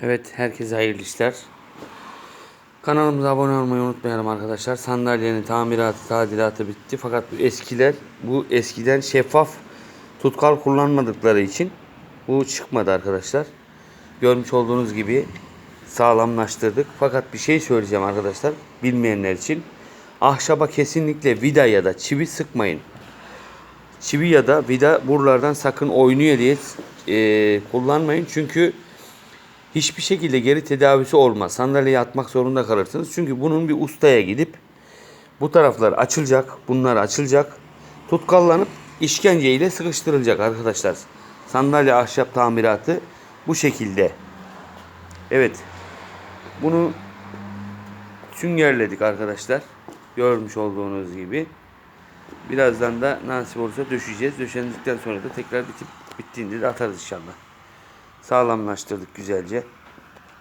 Evet, herkese hayırlı işler. Kanalımıza abone olmayı unutmayalım arkadaşlar. Sandalyenin tamiratı, tadilatı bitti. Fakat bu eskiler, bu eskiden şeffaf tutkal kullanmadıkları için bu çıkmadı arkadaşlar. Görmüş olduğunuz gibi sağlamlaştırdık. Fakat bir şey söyleyeceğim arkadaşlar, bilmeyenler için. Ahşaba kesinlikle vida ya da çivi sıkmayın. Çivi ya da vida buralardan sakın oynuyor diye e, kullanmayın. Çünkü hiçbir şekilde geri tedavisi olmaz. Sandalyeye atmak zorunda kalırsınız. Çünkü bunun bir ustaya gidip bu taraflar açılacak, bunlar açılacak. Tutkallanıp işkenceyle sıkıştırılacak arkadaşlar. Sandalye ahşap tamiratı bu şekilde. Evet. Bunu süngerledik arkadaşlar. Görmüş olduğunuz gibi. Birazdan da nasip olursa döşeyeceğiz. Döşendikten sonra da tekrar bitip bittiğinde de atarız inşallah. Sağlamlaştırdık güzelce.